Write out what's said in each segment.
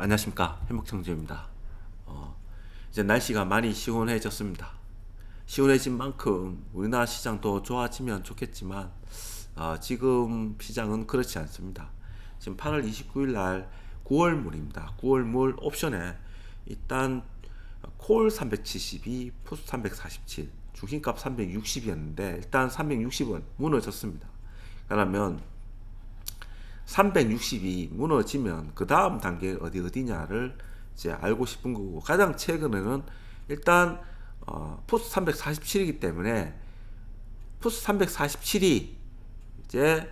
안녕하십니까 행복청주입니다. 어, 이제 날씨가 많이 시원해졌습니다. 시원해진 만큼 우리나라 시장도 좋아지면 좋겠지만 어, 지금 시장은 그렇지 않습니다. 지금 8월 29일 날 9월물입니다. 9월물 옵션에 일단 콜 372, 푸스 347, 중심값 360이었는데 일단 360은 무너졌습니다. 그러면 360이 무너지면 그 다음 단계 어디 어디냐를 이제 알고 싶은 거고 가장 최근에는 일단 어, 푸스 347이기 때문에 푸스 347이 이제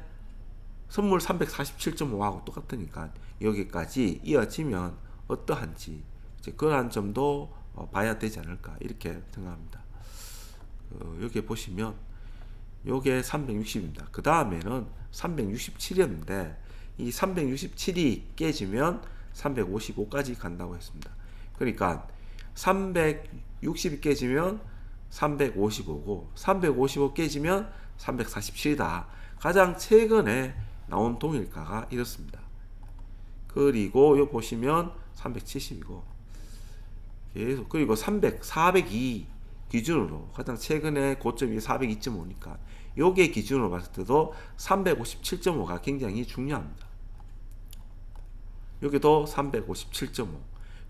선물 347.5하고 똑같으니까 여기까지 이어지면 어떠한지 이제 그러한 점도 어, 봐야 되지 않을까 이렇게 생각합니다. 어, 여기 보시면 요게 360입니다. 그 다음에는 367이었는데 이 367이 깨지면 355까지 간다고 했습니다. 그러니까 360이 깨지면 355고 355 깨지면 347이다. 가장 최근에 나온 동일가가 이렇습니다. 그리고 요 보시면 370이고 계속 그리고 300, 402 기준으로 가장 최근에 고점이 402.5니까 요게 기준으로 봤을 때도 357.5가 굉장히 중요합니다. 여기도 357.5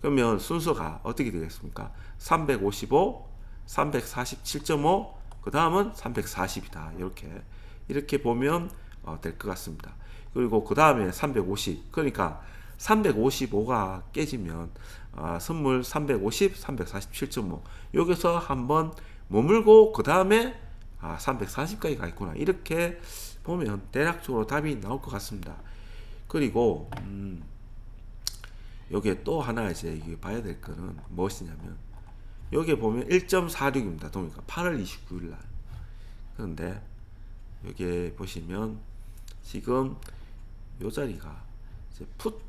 그러면 순서가 어떻게 되겠습니까? 355, 347.5, 그 다음은 340이다. 이렇게 이렇게 보면 어, 될것 같습니다. 그리고 그 다음에 350 그러니까 355가 깨지면 어, 선물 350, 347.5 여기서 한번 머물고 그 다음에 아, 340까지 가 있구나 이렇게 보면 대략적으로 답이 나올 것 같습니다. 그리고 음, 여기에 또 하나 이제 봐야 될 거는 무엇이냐면 여기에 보면 1.46입니다. 동의가 8월 29일 날. 그런데 여기에 보시면 지금 요 자리가 이제 풋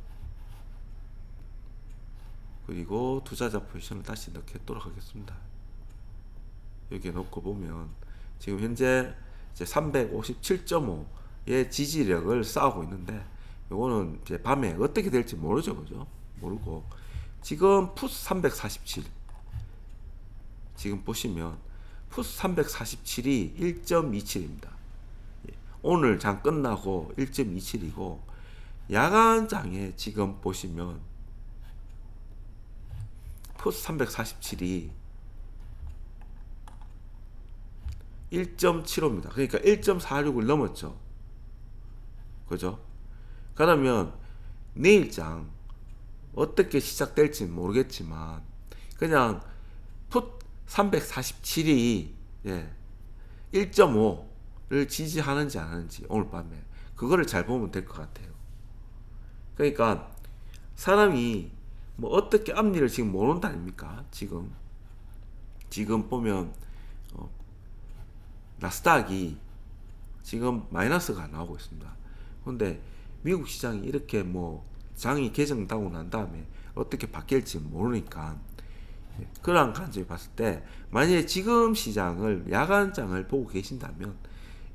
그리고 투자자 포지션을 다시 넣겠도록 하겠습니다. 여기에 놓고 보면 지금 현재 이제 357.5의 지지력을 쌓고 있는데 요거는 이제 밤에 어떻게 될지 모르죠, 그죠? 모르고 지금 푸스 347 지금 보시면 푸스 347이 1.27입니다. 오늘 장 끝나고 1.27이고 야간장에 지금 보시면 푸스 347이 1.75입니다. 그러니까 1.46을 넘었죠. 그죠? 그러면 내일장 어떻게 시작될지 모르겠지만 그냥 풋 347이 예, 1.5를 지지하는지 안 하는지 오늘 밤에 그거를 잘 보면 될 것 같아요. 그러니까 사람이 뭐 어떻게 앞일을 지금 모른다 아닙니까? 지금 지금 보면 어, 나스닥이 지금 마이너스가 나오고 있습니다. 그런데 미국 시장이 이렇게 뭐 장이 개정되고 난 다음에 어떻게 바뀔지 모르니까 그러한 관점에 봤을 때 만약에 지금 시장을 야간장을 보고 계신다면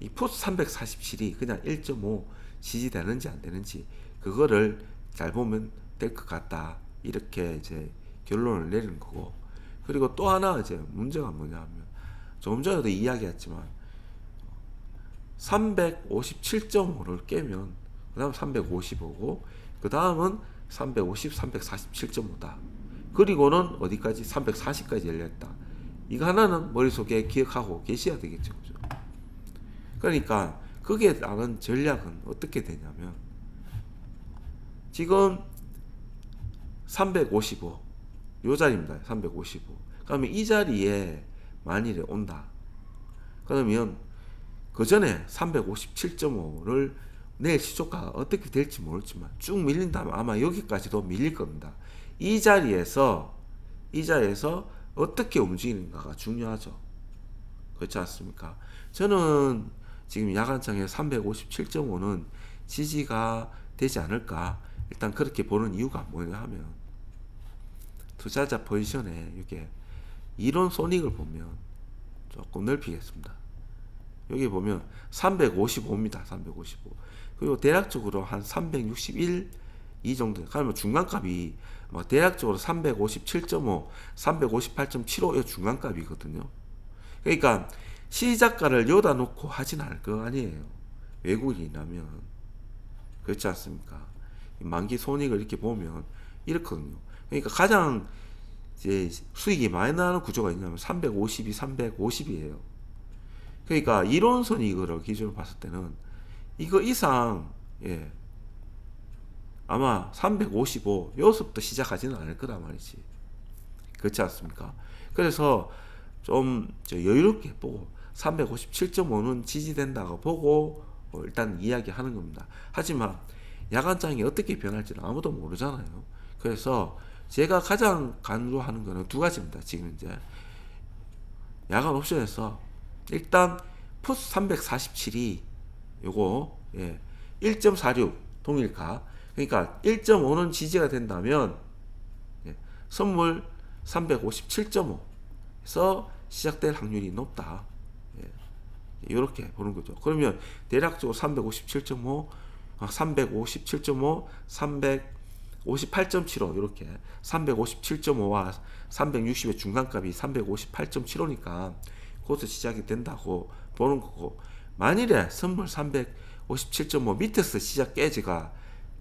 이 포스 347이 그냥 1.5 지지되는지 안 되는지 그거를 잘 보면 될 것 같다 이렇게 이제 결론을 내리는 거고 그리고 또 하나 이제 문제가 뭐냐면 조금 전에도 이야기했지만 357.5를 깨면 그 다음 355고 그 다음은 350, 347.5다. 그리고는 어디까지? 340까지 열렸다. 이거 하나는 머릿속에 기억하고 계셔야 되겠죠. 그죠? 그러니까 거기에 따른 전략은 어떻게 되냐면 지금 355, 요 자리입니다. 355. 그러면 이 자리에 만일에 온다. 그러면 그 전에 357.5를 내일 시초가가 어떻게 될지 모르지만 쭉 밀린다면 아마 여기까지도 밀릴 겁니다. 이 자리에서 이 자리에서 어떻게 움직이는가가 중요하죠. 그렇지 않습니까? 저는 지금 야간장에 357.5는 지지가 되지 않을까. 일단 그렇게 보는 이유가 뭐냐 하면 투자자 포지션에 이게 이론 소닉을 보면 조금 넓히겠습니다. 여기 보면 355입니다. 355. 그리고 대략적으로 한 361 이 정도. 그러면 중간값이 뭐 대략적으로 357.5, 358.75 이 중간값이거든요. 그러니까 시작가를 여다 놓고 하진 않을 거 아니에요. 외국인이라면 그렇지 않습니까? 만기 손익을 이렇게 보면 이렇거든요. 그러니까 가장 이제 수익이 많이 나는 구조가 있냐면 352, 350이에요. 그러니까 이론 손익을 기준으로 봤을 때는 이거 이상 예 아마 355 여기서부터 시작하지는 않을 거란 말이지. 그렇지 않습니까? 그래서 좀저 여유롭게 보고 357.5는 지지된다고 보고 어, 일단 이야기하는 겁니다. 하지만 야간장이 어떻게 변할지는 아무도 모르잖아요. 그래서 제가 가장 강조하는 거는 두 가지입니다. 지금 이제 야간 옵션에서 일단 푸스 347이 요거 예, 1.46 동일가 그러니까 1.5는 지지가 된다면 예, 선물 357.5에서 시작될 확률이 높다. 이렇게 보는 거죠. 그러면 대략적으로 357.5, 아, 357.5, 358.75 이렇게 357.5와 360의 중간값이 358.75니까 그것도 시작이 된다고 보는 거고 만일에 선물 357.5 밑에서 시작 깨지가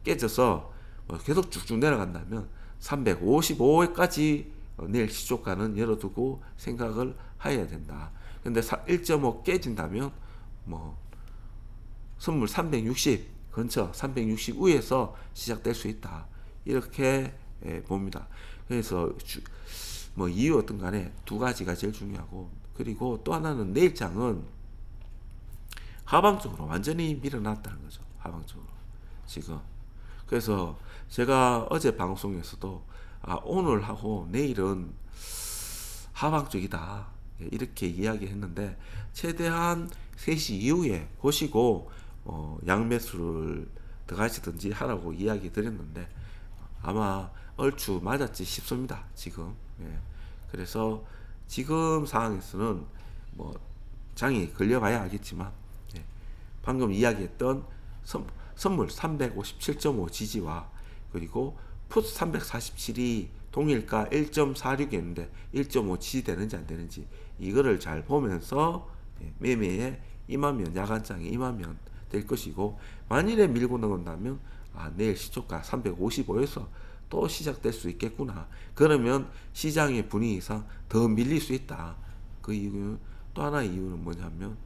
깨져서 어, 계속 쭉쭉 내려간다면 355회까지 어, 내일 시초가는 열어두고 생각을 해야 된다. 근데 1.5 깨진다면 뭐 선물 360 근처 360 위에서 시작될 수 있다. 이렇게 예, 봅니다. 그래서 주, 뭐 이유 어떤 간에 두 가지가 제일 중요하고 그리고 또 하나는 내일장은 하방적으로 완전히 밀어놨다는 거죠. 하방적으로 지금 그래서 제가 어제 방송에서도 아, 오늘 하고 내일은 하방적이다. 예, 이렇게 이야기했는데 최대한 3시 이후에 보시고 어, 양매수를 들어가시든지 하라고 이야기 드렸는데 아마 얼추 맞았지 싶습니다. 지금. 예. 그래서 지금 상황에서는 뭐 장이 걸려봐야 알겠지만 예. 방금 이야기했던 선, 선물 357.5 지지와 그리고 푸스 347이 동일가 1.46이었는데 1.5 지지되는지 안 되는지 이거를 잘 보면서 예, 매매에 임하면 야간장에 임하면 될 것이고 만일에 밀고 나온다면 아 내일 시초가 355에서 또 시작될 수 있겠구나. 그러면 시장의 분위기상 더 밀릴 수 있다. 그 이유는 또 하나의 이유는 뭐냐면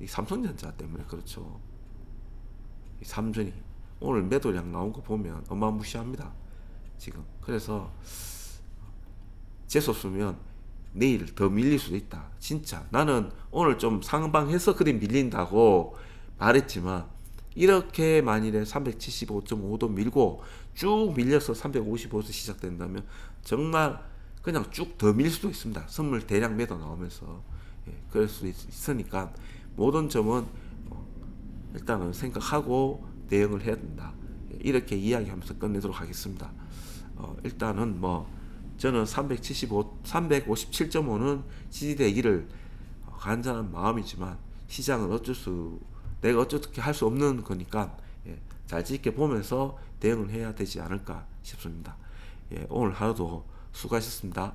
이 삼성전자 때문에 그렇죠. 이 삼전이 오늘 매도량 나온 거 보면 어마무시합니다 지금. 그래서 재수 없으면 내일 더 밀릴 수도 있다. 진짜. 나는 오늘 좀 상방해서 그리 밀린다고 말했지만 이렇게 만일에 375.5도 밀고 쭉 밀려서 355에서 시작된다면 정말 그냥 쭉 더 밀릴 수도 있습니다. 선물 대량 매도 나오면서 예, 그럴 수 있, 있으니까 모든 점은 어, 일단은 생각하고 대응을 해야 된다. 예, 이렇게 이야기하면서 끝내도록 하겠습니다. 어, 일단은 뭐 저는 375, 357.5는 지지되기를 간절한 마음이지만 시장은 어쩔 수 내가 어떻게 할 수 없는 거니까 예, 잘 지켜보면서 대응을 해야 되지 않을까 싶습니다. 예, 오늘 하루도 수고하셨습니다.